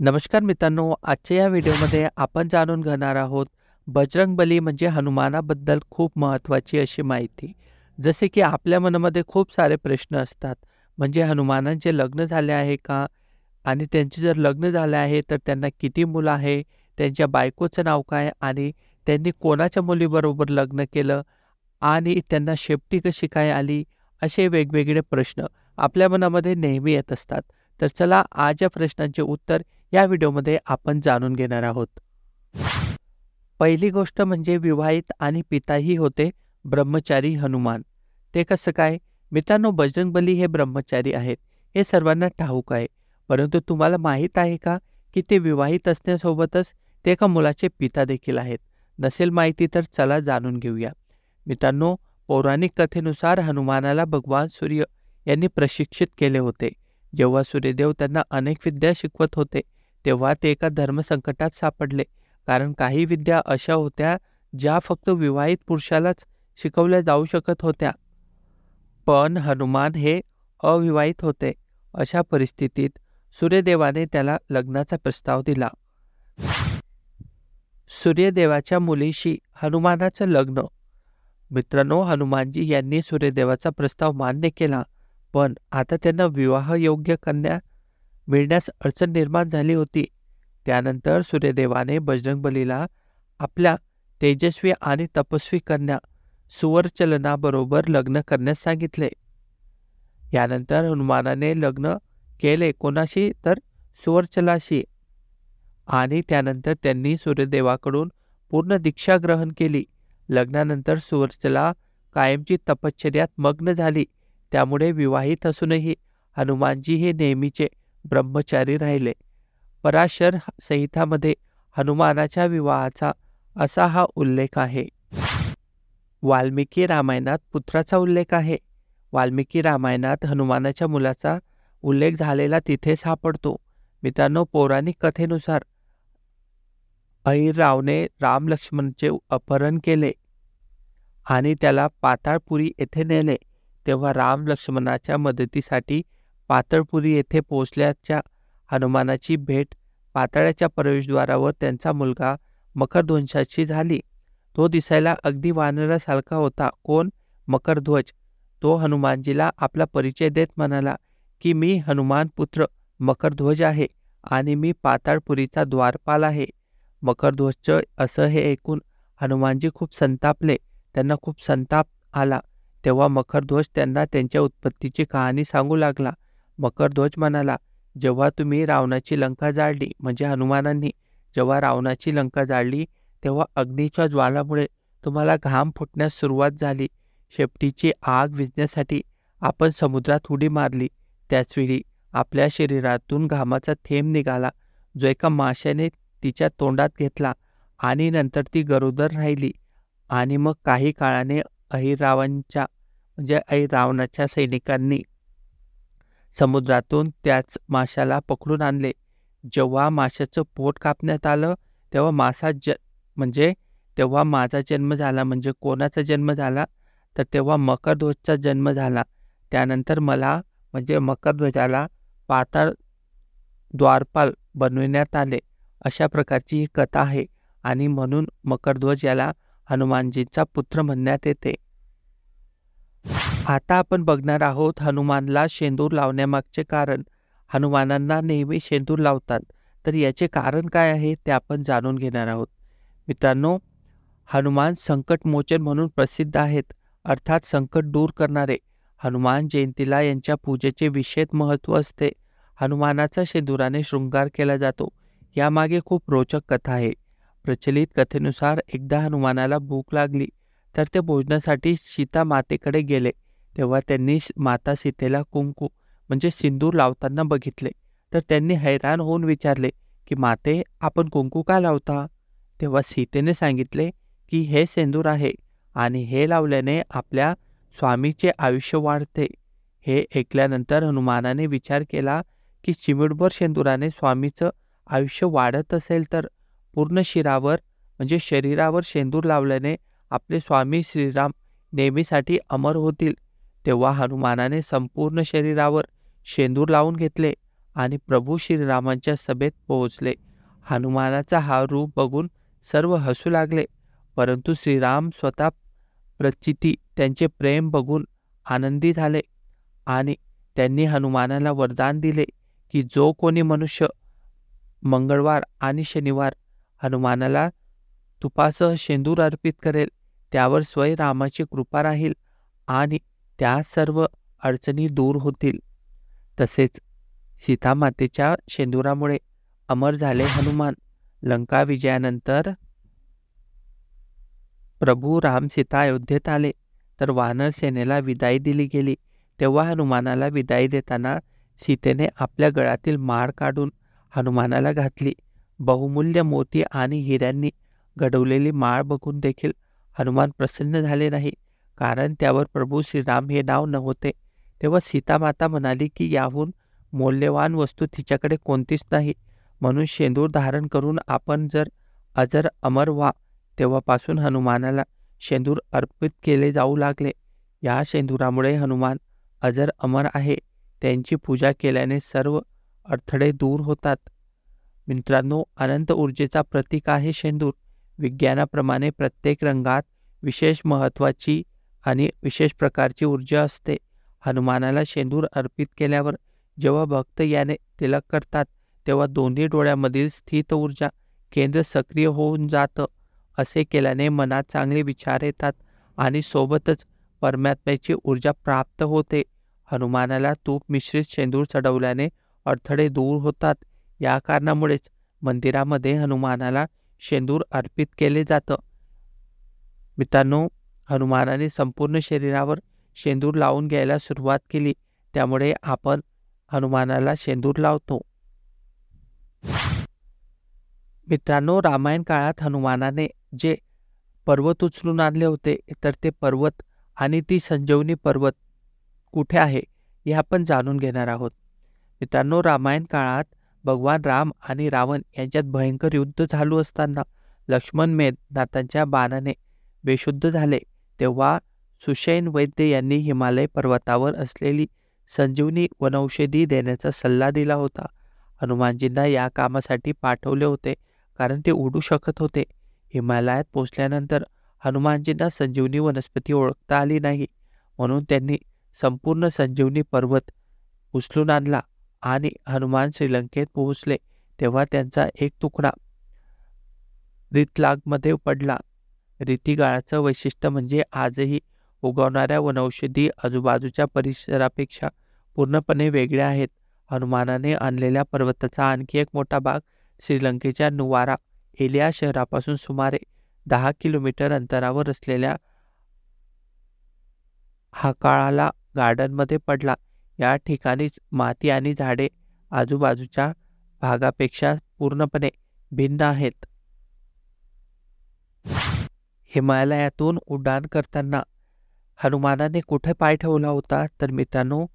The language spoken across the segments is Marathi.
नमस्कार मित्रांनो आजच्या या व्हिडिओमध्ये आपण जाणून घेणार आहोत बजरंगबली म्हणजे हनुमानाबद्दल खूप महत्त्वाची अशी माहिती. जसे की आपल्या मनामध्ये खूप सारे प्रश्न असतात म्हणजे हनुमानांचे लग्न झाले आहे का? आणि त्यांचे जर लग्न झाले आहे तर त्यांना किती मुलं आहे? त्यांच्या बायकोचं नाव काय? आणि त्यांनी कोणाच्या मुलीबरोबर लग्न केलं? आणि त्यांना शेपटी कशी काय आली? असे वेगवेगळे प्रश्न आपल्या मनामध्ये नेहमी येत असतात. तर चला आज या प्रश्नांचे उत्तर या व्हिडिओमध्ये आपण जाणून घेणार आहोत. पहिली गोष्ट म्हणजे विवाहित आणि पिताही होते ब्रह्मचारी हनुमान. ते कसं काय? मित्रांनो बजरंगबली हे ब्रह्मचारी आहेत. हे सर्वांना ठाऊक आहे. परंतु तुम्हाला माहीत आहे का की ते विवाहित असण्यासोबतच ते एका मुलाचे पिता देखील आहेत. नसेल माहिती तर चला जाणून घेऊया. मित्रांनो पौराणिक कथेनुसार हनुमानाला भगवान सूर्य यांनी प्रशिक्षित केले होते. जेव्हा सूर्यदेव त्यांना अनेक विद्या शिकवत होते तेव्हा ते एका धर्मसंकटात सापडले. कारण काही विद्या अशा होत्या ज्या फक्त विवाहित पुरुषालाच शिकवल्या जाऊ शकत होत्या. पण हनुमान हे अविवाहित होते. अशा परिस्थितीत सूर्यदेवाने त्याला लग्नाचा प्रस्ताव दिला. सूर्यदेवाच्या मुलीशी हनुमानाचं लग्न. मित्रांनो हनुमानजी यांनी सूर्यदेवाचा प्रस्ताव मान्य केला. पण आता त्यांना विवाहयोग्य कन्या मिळण्यास अडचण निर्माण झाली होती. त्यानंतर सूर्यदेवाने बजरंगबलीला आपल्या तेजस्वी आणि तपस्वी कन्या सुवरचलनाबरोबर लग्न करण्यास सांगितले. यानंतर हनुमानाने लग्न केले कोणाशी? तर सुवरचलाशी आणि त्यानंतर त्यांनी सूर्यदेवाकडून पूर्ण दीक्षा ग्रहण केली. लग्नानंतर सुवर्चला कायमची तपश्चर्यात मग्न झाली. त्यामुळे विवाहित असूनही हनुमानजी हे नेहमीचे ब्रह्मचारी राहिले. पराशर संहितामध्ये हनुमानाच्या विवाहाचा असा हा उल्लेख आहे. वाल्मिकी रामायणात पुत्राचा उल्लेख आहे. वाल्मिकी रामायणात हनुमानाच्या मुलाचा उल्लेख झालेला तिथे सापडतो मित्रांनो पौराणिक कथेनुसार अहिररावने राम लक्ष्मणचे अपहरण केले आणि त्याला पाताळपुरी येथे नेले. तेव्हा राम लक्ष्मणाच्या मदतीसाठी पातळपुरी येथे पोहोचल्याच्या हनुमानाची भेट पातळ्याच्या प्रवेशद्वारावर त्यांचा मुलगा मकरध्वंसाची झाली. तो दिसायला अगदी वानरासारखा होता. कोण? मकरध्वज. तो हनुमानजीला आपला परिचय देत म्हणाला की मी हनुमान पुत्र मकरध्वज आहे आणि मी पाताळपुरीचा द्वारपाल आहे. मकरध्वजचं असं हे ऐकून हनुमानजी खूप संतापले. त्यांना खूप संताप आला. तेव्हा मकरध्वज त्यांना त्यांच्या उत्पत्तीची कहाणी सांगू लागला. मकरध्वज म्हणाला जेव्हा तुम्ही रावणाची लंका जाळली म्हणजे हनुमानांनी जेव्हा रावणाची लंका जाळली तेव्हा अग्नीच्या ज्वालामुळे तुम्हाला घाम फुटण्यास सुरुवात झाली. शेपटीची आग विझण्यासाठी आपण समुद्रात उडी मारली. त्याचवेळी आपल्या शरीरातून घामाचा थेंब निघाला. जो एका माशाने तिच्या तोंडात घेतला आणि नंतर ती गरोदर राहिली. आणि मग काही काळाने अहिरावांच्या म्हणजे अहिरावणाच्या सैनिकांनी समुद्रातून त्याच माशाला पकडून आणले. जेव्हा माशाचं पोट कापण्यात आलं तेव्हा मासा ज म्हणजे तेव्हा माझा जन्म झाला म्हणजे कोणाचा जन्म झाला? तर तेव्हा मकरध्वजचा जन्म झाला. त्यानंतर मला म्हणजे मकरध्वजाला पाताळ द्वारपाल बनविण्यात आले. अशा प्रकारची ही कथा आहे आणि म्हणून मकरध्वज याला हनुमानजींचा पुत्र म्हणण्यात येते. आता आपण बघणार आहोत हनुमानला शेंदूर लावण्यामागचे कारण. हनुमानांना नेहमी शेंदूर लावतात. तर याचे कारण काय आहे ते आपण जाणून घेणार आहोत. मित्रांनो हनुमान संकटमोचन म्हणून प्रसिद्ध आहेत. अर्थात संकट दूर करणारे. हनुमान जयंतीला यांच्या पूजेचे विशेष महत्त्व असते. हनुमानाचा शेंदुराने शृंगार केला जातो. यामागे खूप रोचक कथा आहे. प्रचलित कथेनुसार एकदा हनुमानाला भूक लागली. तर ते भोजनासाठी सीता मातेकडे गेले. तेव्हा त्यांनी माता सीतेला कुंकू म्हणजे सिंदूर लावताना बघितले. तर त्यांनी हैराण होऊन विचारले की माते आपण कुंकू का लावता? तेव्हा सीतेने सांगितले की हे सेंदूर आहे आणि हे लावल्याने आपल्या स्वामीचे आयुष्य वाढते. हे ऐकल्यानंतर हनुमानाने विचार केला की चिमिडभर शेंदुराने स्वामीचं आयुष्य वाढत असेल तर पूर्ण शिरावर म्हणजे शरीरावर शेंदूर लावल्याने आपले स्वामी श्रीराम नेहमीसाठी अमर होतील तेव्हा हनुमानाने संपूर्ण शरीरावर शेंदूर लावून घेतले आणि प्रभू श्रीरामांच्या सभेत पोहोचले. हनुमानाचा हा रूप बघून सर्व हसू लागले परंतु श्रीराम स्वतः प्रचिती त्यांचे प्रेम बघून आनंदी झाले आणि त्यांनी हनुमानाला वरदान दिले की जो कोणी मनुष्य मंगळवार आणि शनिवार हनुमानाला तुपासह शेंदूर अर्पित करेल. त्यावर स्वयं रामाची कृपा राहील आणि त्या सर्व अडचणी दूर होतील. तसेच सीतामातेच्या शेंदुरामुळे अमर झाले हनुमान. लंका विजयानंतर प्रभू राम सीता अयोध्येत आले. तर वानर सेनेला विदाई दिली गेली. तेव्हा हनुमानाला विदाई देताना सीतेने आपल्या गळ्यातील माळ काढून हनुमानाला घातली. बहुमूल्य मोती आणि हिऱ्यांनी घडवलेली माळ बघून देखील हनुमान प्रसन्न झाले नाही. कारण त्यावर प्रभू श्रीराम हे नाव नव्हते. तेव्हा सीतामाता म्हणाली की याहून मौल्यवान वस्तू तिच्याकडे कोणतीच नाही. म्हणून शेंदूर धारण करून आपण जर अजर अमर व्हा तेव्हापासून हनुमानाला शेंदूर अर्पित केले जाऊ लागले. या शेंदुरामुळे हनुमान अजर अमर आहे. त्यांची पूजा केल्याने सर्व अडथळे दूर होतात. मित्रांनो अनंत ऊर्जेचा प्रतीक आहे शेंदूर. विज्ञानाप्रमाणे प्रत्येक रंगात विशेष महत्त्वाची आणि विशेष प्रकारची ऊर्जा असते. हनुमानाला शेंदूर अर्पित केल्यावर जेव्हा भक्त याने तिलक करतात तेव्हा दोन्ही डोळ्यामधील स्थित ऊर्जा केंद्र सक्रिय होऊन जातं असे केल्याने मनात चांगले विचार येतात आणि सोबतच परमात्म्याची ऊर्जा प्राप्त होते. हनुमानाला तूप मिश्रित शेंदूर चढवल्याने अडथळे दूर होतात. या कारणामुळेच मंदिरामध्ये हनुमानाला शेंदूर अर्पित केले जातं. मित्रांनो हनुमानाने संपूर्ण शरीरावर शेंदूर लावून घ्यायला सुरुवात केली. त्यामुळे आपण हनुमानाला शेंदूर लावतो. मित्रांनो रामायण काळात हनुमानाने जे पर्वत उचलून आणले होते तर ते पर्वत आणि ती संजीवनी पर्वत कुठे आहे हे आपण जाणून घेणार आहोत. मित्रांनो रामायण काळात भगवान राम आणि रावण यांच्यात भयंकर युद्ध चालू असताना लक्ष्मण मेघनाथांच्या बाणाने बेशुद्ध झाले. तेव्हा सुशैन वैद्य यांनी हिमालय पर्वतावर असलेली संजीवनी वनौषधी देण्याचा सल्ला दिला होता. हनुमानजींना या कामासाठी पाठवले होते कारण ते उडू शकत होते. हिमालयात पोचल्यानंतर हनुमानजींना संजीवनी वनस्पती ओळखता आली नाही म्हणून त्यांनी संपूर्ण संजीवनी पर्वत उचलून आणला. आणि हनुमान श्रीलंकेत पोहोचले तेव्हा त्यांचा एक तुकडा रितलागमध्ये पडला. रीतिगाळाचं वैशिष्ट्य म्हणजे आजही उगवणाऱ्या वनौषधी आजूबाजूच्या परिसरापेक्षा पूर्णपणे वेगळ्या आहेत. हनुमानाने आणलेल्या पर्वताचा आणखी एक मोठा भाग श्रीलंकेच्या नुवारा एलिया शहरापासून सुमारे दहा किलोमीटर अंतरावर असलेल्या हाकाळाला गार्डनमध्ये पडला. या ठिकाणीच माती आणि झाडे आजूबाजूच्या भागापेक्षा पूर्णपणे भिन्न आहेत. हिमालयातून उड्डाण करताना हनुमानाने कुठे पाय ठेवला होता? तर मित्रांनो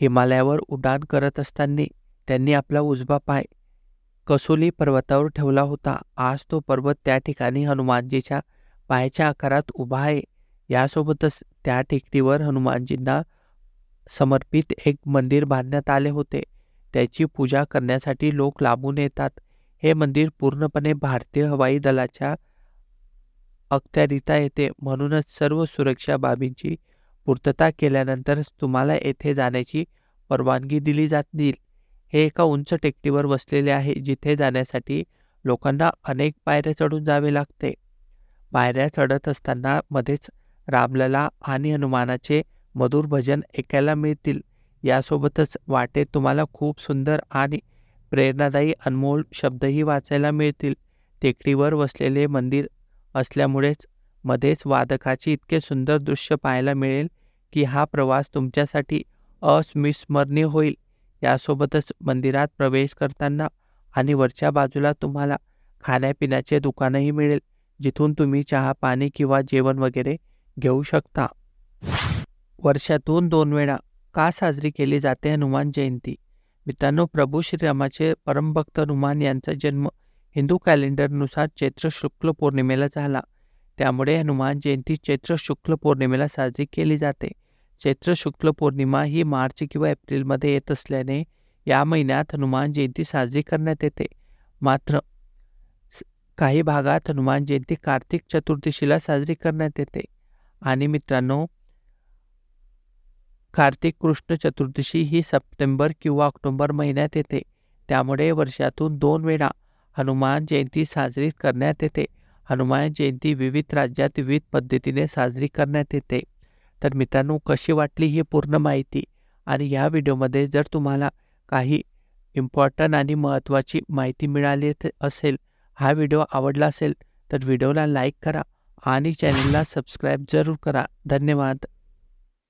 हिमालयावर उड्डाण करत असताना त्यांनी आपला उजवा पाय कसोली पर्वतावर ठेवला होता. आज तो पर्वत त्या ठिकाणी हनुमानजीच्या पायाच्या आकारात उभा आहे. यासोबतच त्या टेकडीवर हनुमानजींना समर्पित एक मंदिर बांधण्यात आले होते. त्याची पूजा करण्यासाठी लोक लांबून येतात. हे मंदिर पूर्णपणे भारतीय हवाई दलाच्या अखत्यारिता येते. म्हणूनच सर्व सुरक्षा बाबींची पूर्तता केल्यानंतरच तुम्हाला येथे जाण्याची परवानगी दिली जातील हे एका उंच टेकडीवर वसलेले आहे. जिथे जाण्यासाठी लोकांना अनेक पायऱ्या चढून जावे लागते. पायऱ्या चढत असताना मध्येच रामलला आणि हनुमानाचे मधुर भजन ऐकायला मिळतील. यासोबतच वाटेत तुम्हाला खूप सुंदर आणि प्रेरणादायी अनमोल शब्दही वाचायला मिळतील. टेकडीवर वसलेले मंदिर असल्यामुळेच मध्येच वादकाचे इतके सुंदर दृश्य पाहायला मिळेल की हा प्रवास तुमच्यासाठी अस्मिस्मरणीय होईल. यासोबतच मंदिरात प्रवेश करताना आणि वरच्या बाजूला तुम्हाला खाण्यापिण्याचे दुकानही मिळेल जिथून तुम्ही चहा पाणी किंवा जेवण वगैरे घेऊ शकता. वर्षातून दोन वेळा का साजरी केली जाते हनुमान जयंती? मित्रांनो प्रभू श्रीरामाचे परमभक्त हनुमान यांचा जन्म हिंदू कॅलेंडरनुसार चैत्र शुक्ल पौर्णिमेला झाला. त्यामुळे हनुमान जयंती चैत्र शुक्ल पौर्णिमेला साजरी केली जाते. चैत्र शुक्ल पौर्णिमा ही मार्च किंवा एप्रिलमध्ये येत असल्याने या महिन्यात हनुमान जयंती साजरी करण्यात येते. मात्र काही भागात हनुमान जयंती कार्तिक चतुर्दशीला साजरी करण्यात येते. आणि मित्रांनो कार्तिक कृष्ण चतुर्दशी ही सप्टेंबर किंवा ऑक्टोबर महिन्यात येते. त्यामुळे वर्षातून दोन वेळा हनुमान जयंती साजरी करण्यात येते. हनुमान जयंती विविध राज्यात विविध पद्धतीने साजरी करण्यात येते. तर मित्रांनो कशी वाटली ही पूर्ण माहिती? आणि या व्हिडिओमध्ये जर तुम्हाला काही इम्पॉर्टंट आणि महत्त्वाची माहिती मिळाली असेल हा व्हिडिओ आवडला असेल तर व्हिडिओला लाईक करा आणि चॅनलला सबस्क्राईब जरूर करा. धन्यवाद.